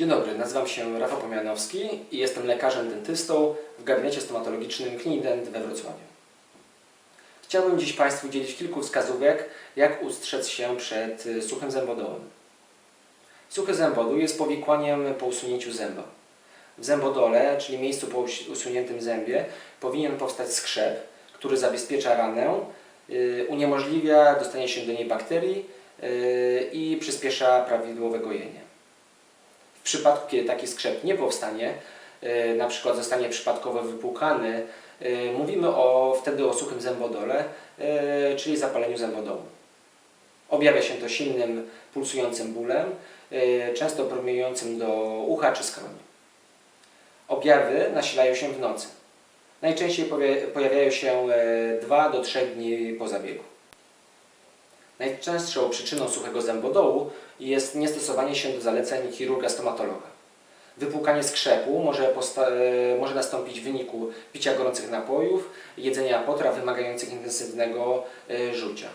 Dzień dobry, nazywam się Rafał Pomianowski i jestem lekarzem dentystą w gabinecie stomatologicznym Klinident we Wrocławiu. Chciałbym dziś Państwu udzielić kilku wskazówek, jak ustrzec się przed suchym zębodołem. Suchy zębodół jest powikłaniem po usunięciu zęba. W zębodole, czyli miejscu po usuniętym zębie, powinien powstać skrzep, który zabezpiecza ranę, y, uniemożliwia dostanie się do niej bakterii y, i przyspiesza prawidłowe gojenie. Przypadku, kiedy taki skrzep nie powstanie, y, na przykład zostanie przypadkowo wypłukany, y, mówimy o, wtedy o suchym zębodole, y, czyli zapaleniu zębodołu. Objawia się to silnym, pulsującym bólem, często promieniującym do ucha czy skroni. Objawy nasilają się w nocy. Najczęściej pojawiają się 2 do 3 dni po zabiegu. Najczęstszą przyczyną suchego zębodołu jest niestosowanie się do zaleceń chirurga stomatologa. Wypłukanie skrzepu może, e, może nastąpić w wyniku picia gorących napojów, jedzenia potraw wymagających intensywnego e, rzucia,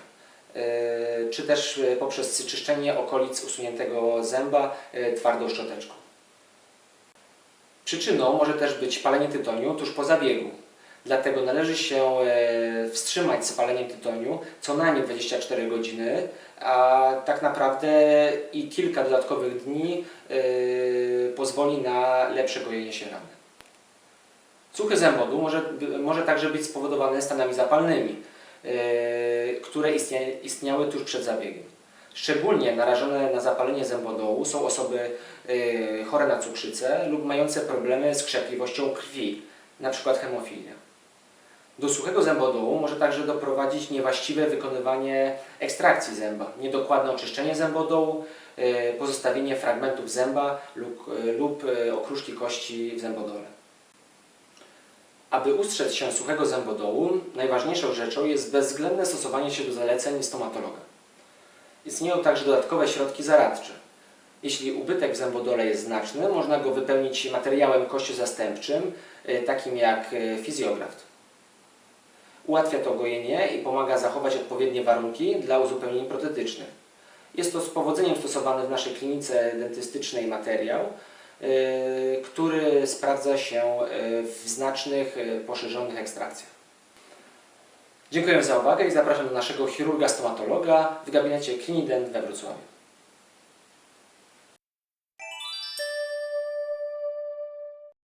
e, czy też poprzez czyszczenie okolic usuniętego zęba twardą szczoteczką. Przyczyną może też być palenie tytoniu tuż po zabiegu. Dlatego należy się e, wstrzymać z paleniem tytoniu co najmniej 24 godziny, a tak naprawdę i kilka dodatkowych dni e, pozwoli na lepsze gojenie się rany. Suchy zębodu może, może także być spowodowany stanami zapalnymi, e, które istnia, istniały tuż przed zabiegiem. Szczególnie narażone na zapalenie zębodołu są osoby chore na cukrzycę lub mające problemy z krzepliwością krwi, np. hemofilia. Do suchego zębodołu może także doprowadzić niewłaściwe wykonywanie ekstrakcji zęba, niedokładne oczyszczenie zębodołu, e, pozostawienie fragmentów zęba lub, e, lub e, okruszki kości w zębodole. Aby ustrzec się suchego zębodołu, najważniejszą rzeczą jest bezwzględne stosowanie się do zaleceń stomatologa. Istnieją także dodatkowe środki zaradcze. Jeśli ubytek w zębodole jest znaczny, można go wypełnić materiałem kościozastępczym, e, takim jak fizjograft. Ułatwia to gojenie i pomaga zachować odpowiednie warunki dla uzupełnień protetycznych. Jest to z powodzeniem stosowany w naszej klinice dentystycznej materiał, y, który sprawdza się y, w znacznych, y, poszerzonych ekstrakcjach. Dziękuję za uwagę i zapraszam do naszego chirurga stomatologa w gabinecie Klinident we Wrocławiu.